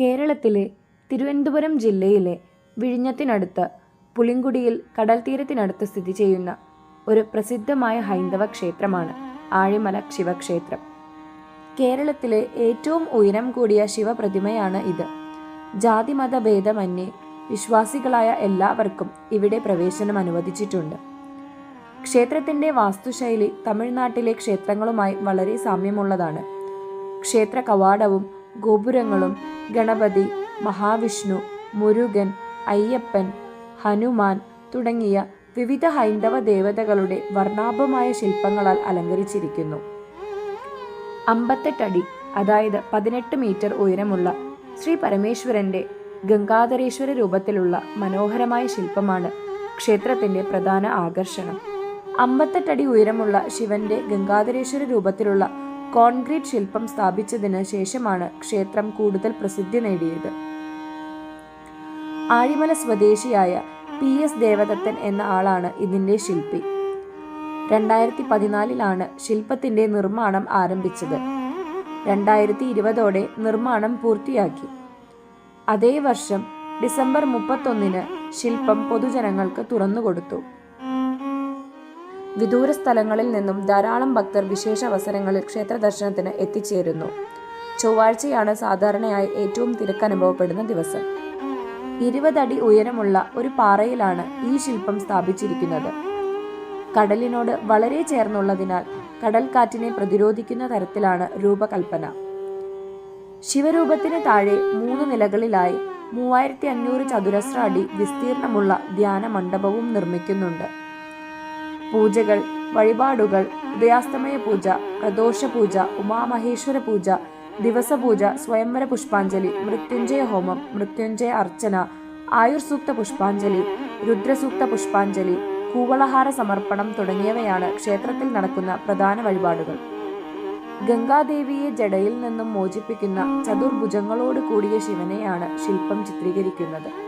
കേരളത്തിലെ തിരുവനന്തപുരം ജില്ലയിലെ വിഴിഞ്ഞത്തിനടുത്ത് പുളിങ്കുടിയിൽ കടൽ തീരത്തിനടുത്ത് സ്ഥിതി ചെയ്യുന്ന ഒരു പ്രസിദ്ധമായ ഹൈന്ദവ ക്ഷേത്രമാണ് ആഴിമല ശിവക്ഷേത്രം. കേരളത്തിലെ ഏറ്റവും ഉയരം കൂടിയ ശിവപ്രതിമയാണ് ഇത്. ജാതിമത ഭേദമന്യേ വിശ്വാസികളായ എല്ലാവർക്കും ഇവിടെ പ്രവേശനം അനുവദിച്ചിട്ടുണ്ട്. ക്ഷേത്രത്തിന്റെ വാസ്തുശൈലി തമിഴ്നാട്ടിലെ ക്ഷേത്രങ്ങളുമായി വളരെ സാമ്യമുള്ളതാണ്. ക്ഷേത്ര കവാടവും ഗോപുരങ്ങളും ഗണപതി മഹാവിഷ്ണു മുരുകൻ അയ്യപ്പൻ ഹനുമാൻ തുടങ്ങിയ വിവിധ ഹൈന്ദവ ദേവതകളുടെ വർണാഭമായ ശില്പങ്ങളാൽ അലങ്കരിച്ചിരിക്കുന്നു. അമ്പത്തെട്ടടി അതായത് പതിനെട്ട് മീറ്റർ ഉയരമുള്ള ശ്രീ പരമേശ്വരന്റെ ഗംഗാധരേശ്വര രൂപത്തിലുള്ള മനോഹരമായ ശില്പമാണ് ക്ഷേത്രത്തിന്റെ പ്രധാന ആകർഷണം. അമ്പത്തെട്ടടി ഉയരമുള്ള ശിവന്റെ ഗംഗാധരേശ്വര രൂപത്തിലുള്ള കോൺക്രീറ്റ് ശില്പം സ്ഥാപിച്ചതിന് ശേഷമാണ് ക്ഷേത്രം കൂടുതൽ പ്രസിദ്ധി നേടിയത്. ആഴിമല സ്വദേശിയായ പി എസ് ദേവദത്തൻ എന്ന ആളാണ് ഇതിന്റെ ശില്പി. രണ്ടായിരത്തി പതിനാലിലാണ് ശില്പത്തിന്റെ നിർമ്മാണം ആരംഭിച്ചത്. രണ്ടായിരത്തി ഇരുപതോടെ നിർമ്മാണം പൂർത്തിയാക്കി. അതേ വർഷം ഡിസംബർ മുപ്പത്തൊന്നിന് ശില്പം പൊതുജനങ്ങൾക്ക് തുറന്നുകൊടുത്തു. വിദൂര സ്ഥലങ്ങളിൽ നിന്നും ധാരാളം ഭക്തർ വിശേഷ അവസരങ്ങളിൽ ക്ഷേത്ര ദർശനത്തിന് എത്തിച്ചേരുന്നു. ചൊവ്വാഴ്ചയാണ് സാധാരണയായി ഏറ്റവും തിരക്കനുഭവപ്പെടുന്ന ദിവസം. ഇരുപതടി ഉയരമുള്ള ഒരു പാറയിലാണ് ഈ ശില്പം സ്ഥാപിച്ചിരിക്കുന്നത്. കടലിനോട് വളരെ ചേർന്നുള്ളതിനാൽ കടൽക്കാറ്റിനെ പ്രതിരോധിക്കുന്ന തരത്തിലാണ് രൂപകൽപ്പന. ശിവരൂപത്തിന് താഴെ മൂന്ന് നിലകളിലായി മൂവായിരത്തി അഞ്ഞൂറ് ചതുരശ്ര അടി വിസ്തീർണമുള്ള ധ്യാന മണ്ഡപവും നിർമ്മിക്കുന്നുണ്ട്. പൂജകൾ വഴിപാടുകൾ ഉദയാസ്തമയ പൂജ പ്രദോഷ പൂജ ഉമാമഹേശ്വര പൂജ ദിവസപൂജ സ്വയംവര പുഷ്പാഞ്ജലി മൃത്യുഞ്ജയ ഹോമം മൃത്യുഞ്ജയ അർച്ചന ആയുർസൂക്ത പുഷ്പാഞ്ജലി രുദ്രസൂക്ത പുഷ്പാഞ്ജലി കൂവളഹാര സമർപ്പണം തുടങ്ങിയവയാണ് ക്ഷേത്രത്തിൽ നടക്കുന്ന പ്രധാന വഴിപാടുകൾ. ഗംഗാദേവിയെ ജടയിൽ നിന്നും മോചിപ്പിക്കുന്ന ചതുർഭുജങ്ങളോട് കൂടിയ ശിവനെയാണ് ശില്പം ചിത്രീകരിക്കുന്നത്.